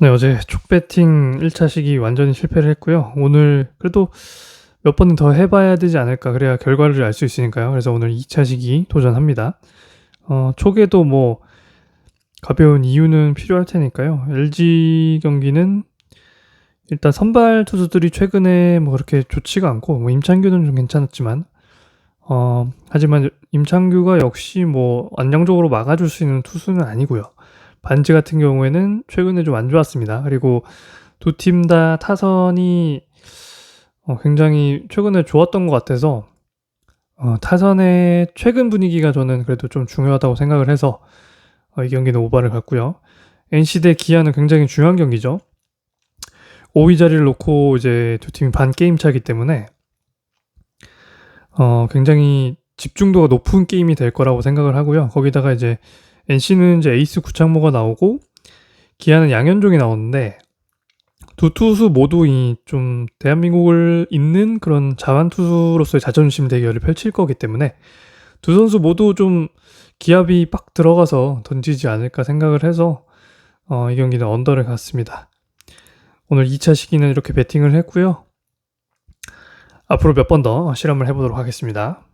네, 어제 촉배팅 1차 시기 완전히 실패를 했고요. 오늘 그래도 몇 번 더 해봐야 되지 않을까. 그래야 결과를 알 수 있으니까요. 그래서 오늘 2차 시기 도전합니다. 어, 촉에도 뭐 가벼운 이유는 필요할 테니까요. LG 경기는 일단 선발 투수들이 최근에 뭐 그렇게 좋지가 않고 뭐 임창규는 좀 괜찮았지만 어, 하지만 임창규가 역시 뭐 안정적으로 막아줄 수 있는 투수는 아니고요. 반지 같은 경우에는 최근에 좀 안 좋았습니다. 그리고 두 팀 다 타선이 어, 굉장히 최근에 좋았던 것 같아서 어, 타선의 최근 분위기가 저는 그래도 좀 중요하다고 생각을 해서 어, 이 경기는 오바를 갔고요. NC 대 기아는 굉장히 중요한 경기죠. 5위 자리를 놓고 이제 두 팀이 반 게임 차기 때문에 어, 굉장히 집중도가 높은 게임이 될 거라고 생각을 하고요. 거기다가 이제 NC는 이제 에이스 구창모가 나오고 기아는 양현종이 나오는데 두 투수 모두 이 좀 대한민국을 잇는 그런 자완 투수로서의 자존심 대결을 펼칠 거기 때문에 두 선수 모두 좀 기압이 빡 들어가서 던지지 않을까 생각을 해서 어, 이 경기는 언더를 갔습니다. 오늘 2차 시기는 이렇게 배팅을 했고요. 앞으로 몇 번 더 실험을 해보도록 하겠습니다.